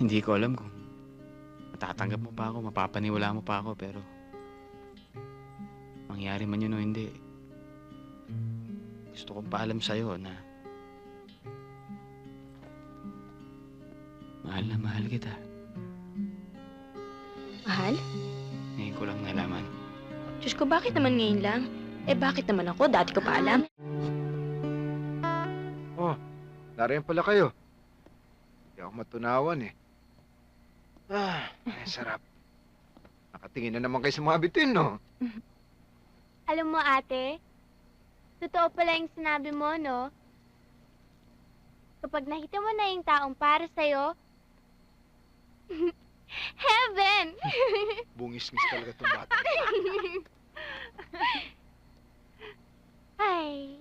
Hindi ko alam kung matatanggap mo pa ako, mapapaniwala mo pa ako, pero mangyari man yun o hindi, gusto kong paalam sa'yo na mahal na mahal kita. Mahal? Ngayon ko lang nalaman. Diyos ko, bakit naman ngayon lang? Eh, bakit naman ako? Dati ko pa alam. Nariyan pala kayo. Hindi ako matunawan eh. Ah, ay, sarap. Nakatingin na naman kayo sa mga bitin, no? Alam mo, ate, totoo pala yung sinabi mo, no? Kapag nakita mo na yung taong para sa'yo, heaven! Bungis-ngis talaga itong bata. Ay,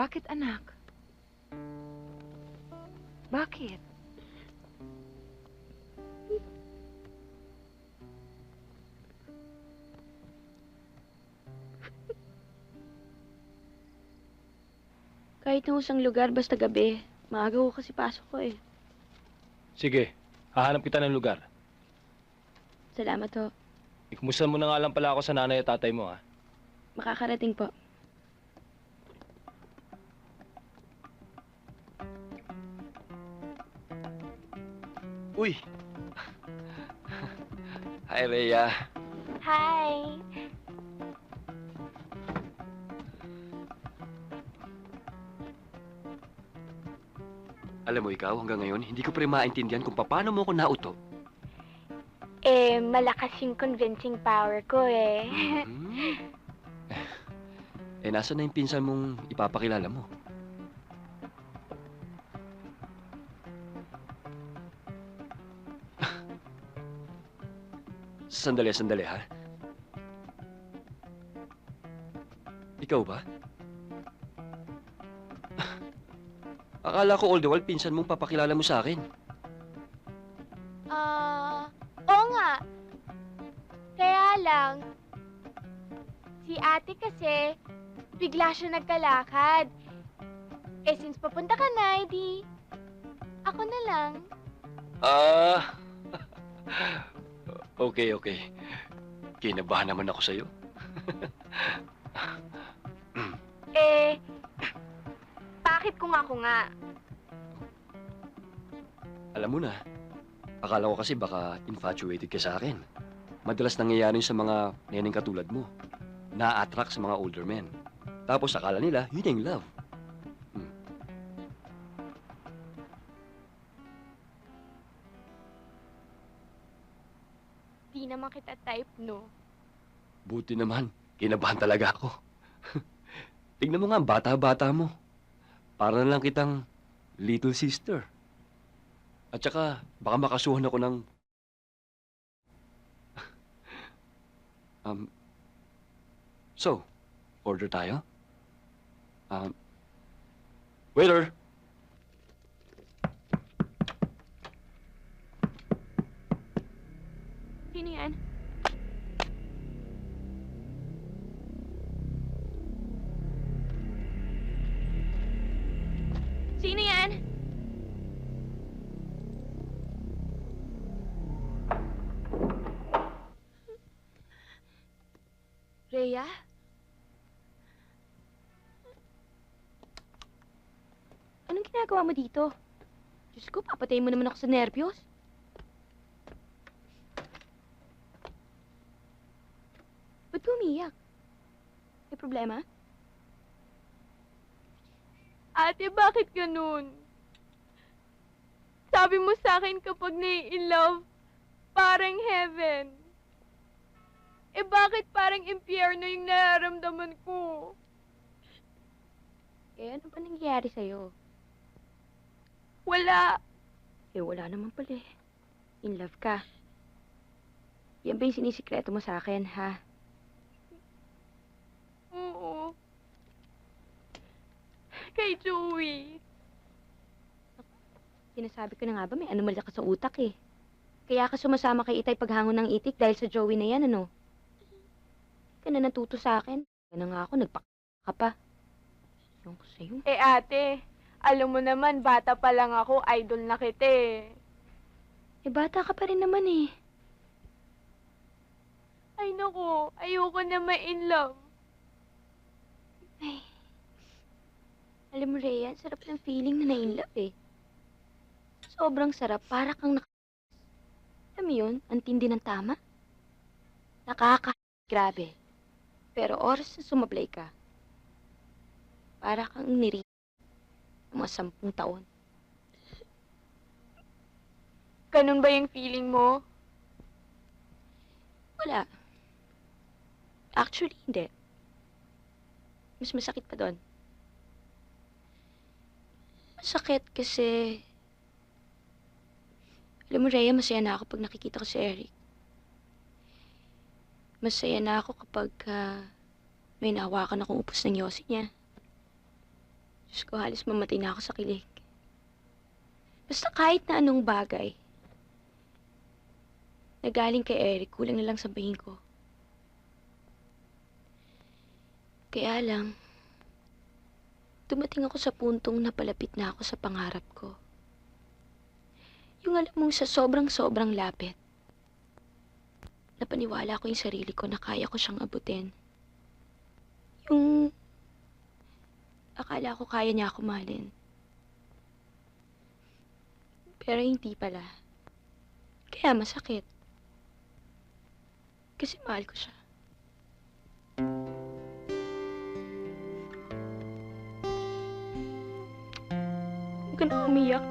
Bakit anak? Bakit? Kahit nung isang lugar, basta gabi. Maaga ko kasi pasok ko eh. Sige, hahanap kita ng lugar. Salamat ho. Ikumusta mo na nga lang pala ako sa nanay at tatay mo, ha? Makakarating po. Uy! Hi, Rhea. hi! Alam mo ikaw, hanggang ngayon, hindi ko pa rin maintindihan kung paano mo ako nauto. Eh, malakas yung convincing power ko, eh. Hmm? Eh, nasa na yung pinsan mong ipapakilala mo? Sandali, sandali, ha? Ikaw ba? Akala ko all the while pinsan mong papakilala mo sa akin. Ah, oo nga. Kaya lang, si ate kasi, bigla siya nagkalakad. Eh, since papunta ka na, edi, ako na lang. Ah. okay, okay. Kinabahan naman ako sa'yo. Eh, bakit kung ako nga? Alam mo na, akala ko kasi baka infatuated ka sa akin. Madalas nangyayari sa mga neneng katulad mo. Na-attract sa mga older men. Tapos akala nila, yun yung love. Kita type, no? Buti naman, kinabahan talaga ako. Tignan mo nga, bata-bata mo. Para na lang kitang little sister. At saka, baka makasuhan ako ng... um, so, order tayo? Um, waiter! Sino yan? Sino yan? Anong ginagawa mo dito? Diyos ko, papatayin mo naman ako sa nervyos. Ba't ka umiyak? May problema? Ate, bakit ganun? Sabi mo sa akin kapag nai-love, parang heaven. Eh bakit parang impyerno yung nararamdaman ko? Eh, ano ba nangyayari sa'yo? Wala. Eh, wala naman pala eh. In love ka. Yan ba yung sinisikreto mo sa akin, ha? Oo. Kay Joey. Sinasabi ko na nga ba, may anomalya ka sa utak eh. Kaya ka sumasama kay Itay paghangon ng itik dahil sa Joey na yan, ano? ka na natuto sa akin. Kaya nga ako, nagpak ka pa. Ewan ko sa'yo. Eh ate, alam mo naman, bata pa lang ako, idol na kita eh. Eh, bata ka pa rin naman eh. Ay naku, ayoko na ma-in love. Ay. Alam mo, Rhea, sarap ng feeling na na-inlove eh. Sobrang sarap, para kang nak... Alam mo yun, ang tindi ng tama. Nakaka... Grabe. Pero oras na sumablay ka, para kang niri... mga sampung taon. Ganun ba yung feeling mo? Wala. Actually, hindi. Mas masakit pa doon. Masakit kasi... Alam mo, Rhea, masaya na ako pag nakikita ko si Eric. Masaya na ako kapag ah, may nahawakan akong upos ng yosi niya. Diyos ko, halos mamatay na ako sa kilig. Basta kahit na anong bagay, na galing kay Eric, kulang na lang sabihin ko. Kaya lang, dumating ako sa puntong napalapit na ako sa pangarap ko. Yung alam mong sa sobrang-sobrang lapit, napaniwala ko yung sarili ko na kaya ko siyang abutin. Yung akala ko kaya niya ako mahalin. Pero hindi pala. Kaya masakit. Kasi mahal ko siya. Ka na umiyak,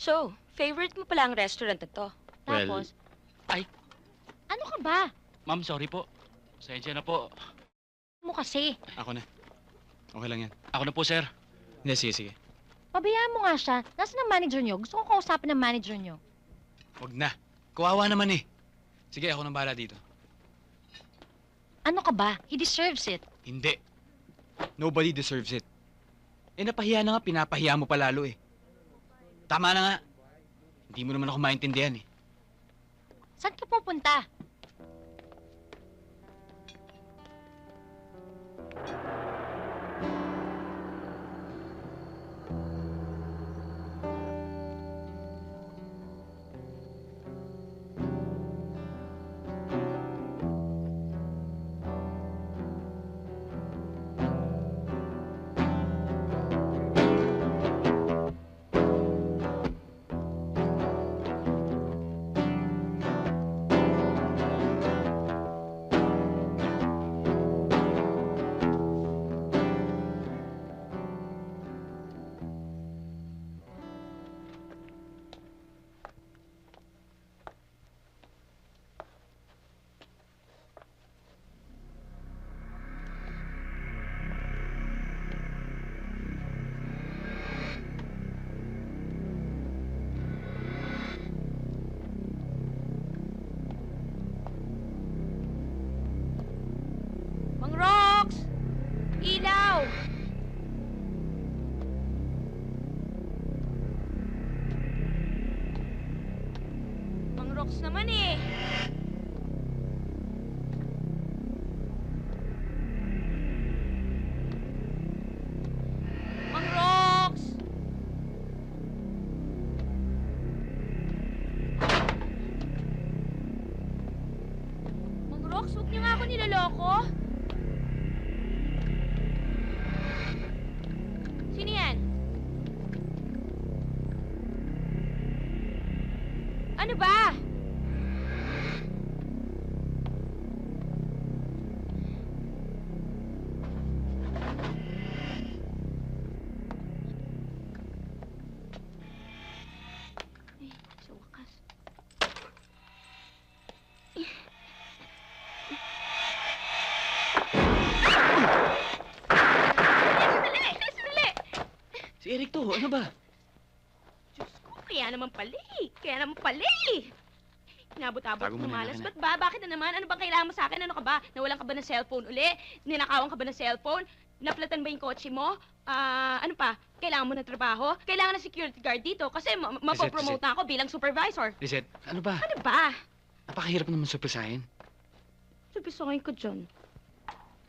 So, favorite mo pala ang restaurant na to. Well, Tapos, Ano ka ba? Ma'am, sorry po. Pasensya na po. Mo kasi. Ako na. Okay lang yan. Ako na po, sir. Hindi, sige, sige. Pabayaan mo nga siya. Nasaan ang manager niyo? Gusto ko kausapin ng manager niyo. Huwag na. Kawawa naman eh. Sige, ako nang bahala dito. Ano ka ba? He deserves it. Hindi. Nobody deserves it. Eh, napahiya na nga, pinapahiya mo pa lalo eh. Tama na nga. Hindi mo naman ako maintindihan eh. Saan ka pupunta? Niloloko. Si Eric to, ano ba? Diyos ko, kaya naman pala eh. Kaya naman pala eh. Inabot-abot Tago mo ng na, malas. anak Ba't ba? Bakit na naman? Ano bang kailangan mo sa akin? Ano ka ba? Nawalan ka ba ng cellphone uli? Ninakawan ka ba ng cellphone? Naplatan ba yung kotse mo? Ah, ano pa? Kailangan mo ng trabaho? Kailangan ng security guard dito kasi ma- ma- mapopromote na ako bilang supervisor. Lizette, ano ba? Ano ba? Napakahirap naman surpresahin. Sabisokin ko dyan.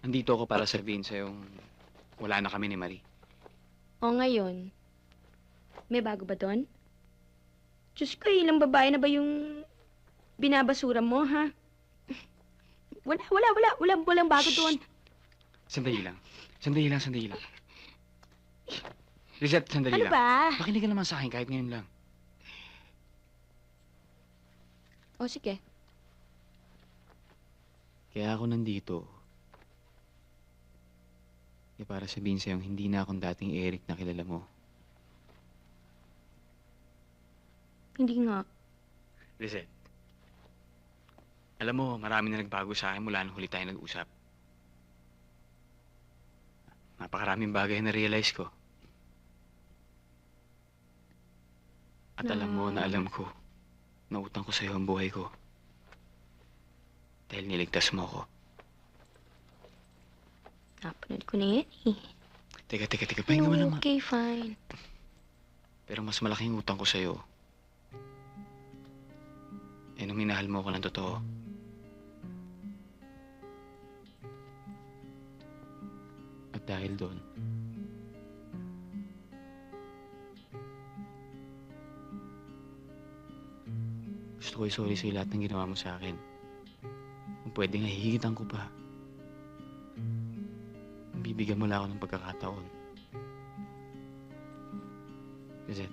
Nandito ako para sabihin sa'yo wala na kami ni Marie. O ngayon, may bago ba doon? Diyos ko, ilang babae na ba yung binabasura mo, ha? Wala, wala, wala. Wala, walang bago doon. Sandali lang. Sandali lang, sandali lang. Lizette, sandali Ano lang. ba? Pakinig ka naman sa akin kahit ngayon lang. O sige. Kaya ako nandito. Eh para sabihin sa'yo, hindi na akong dating Eric na kilala mo. Hindi nga. Lizette. Alam mo, marami na nagbago sa akin mula nung huli tayo nag-usap. Napakaraming bagay na realize ko. At alam mo na alam ko, nautang ko sa'yo ang buhay ko. Dahil niligtas mo ako. Napanood ko na yan eh. Teka, teka, teka, pahinga mo naman. okay, fine. Pero mas malaking utang ko sa'yo. Eh, nung minahal mo ako ng totoo. At dahil doon, gusto ko i-sorry sa'yo lahat ng ginawa mo sa akin. Kung pwede nga, hihigitan ko pa. Bibigyan mo lang ako ng pagkakataon. Kasi...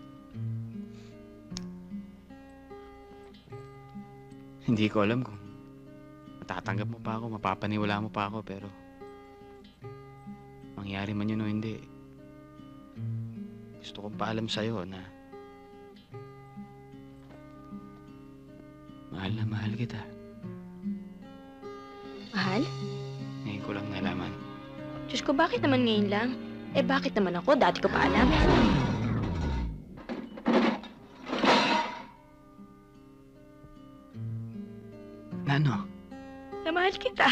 Hindi ko alam kung matatanggap mo pa ako, mapapaniwala mo pa ako, pero... Mangyari man yun o hindi. Gusto kong paalam sa'yo na... Mahal na mahal kita. Mahal? Ngayon ko lang nalaman. Diyos ko, bakit naman ngayon lang? Eh, bakit naman ako? Dati ko pa alam. Na ano? Na mahal kita.